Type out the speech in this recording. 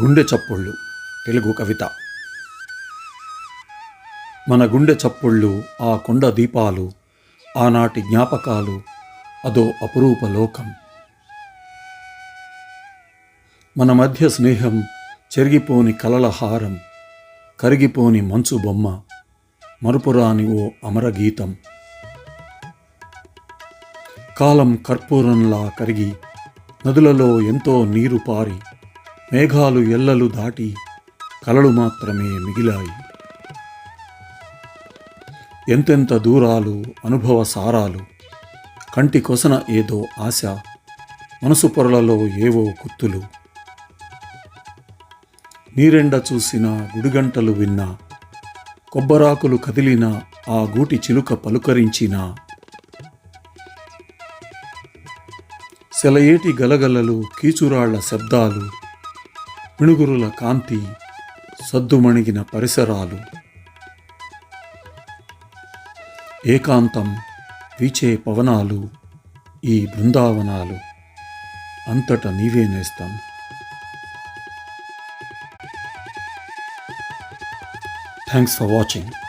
గుండె చప్పుళ్ళు తెలుగు కవిత. మన గుండె చప్పుళ్ళు ఆ కొండ దీపాలు ఆనాటి జ్ఞాపకాలు అదో అపురూప లోకం. మన మధ్య స్నేహం చెరిగిపోని కలల హారం కరిగిపోని మంచు బొమ్మ మరుపురాని ఓ అమరగీతం కాలం కర్పూరంలా కరిగి నదులలో ఎంతో నీరు పారి మేఘాలు ఎల్లలు దాటి కలలు మాత్రమే మిగిలాయి. ఎంతెంత దూరాలు అనుభవ సారాలు కంటి కొసన ఏదో ఆశ మనసు పొరలలో ఏవో గుత్తులు నీరెండ చూసిన గుడిగంటలు విన్నా కొబ్బరాకులు కదిలిన ఆ గూటి చిలుక పలుకరించిన. సెలయేటి గలగలలు కీచురాళ్ళ శబ్దాలు పిణుగురుల కాంతి సద్దుమణిగిన పరిసరాలు. ఏకాంతం వీచే పవనాలు ఈ బృందావనాలు. అంతట నీవే నేస్తాం. Thanks for watching.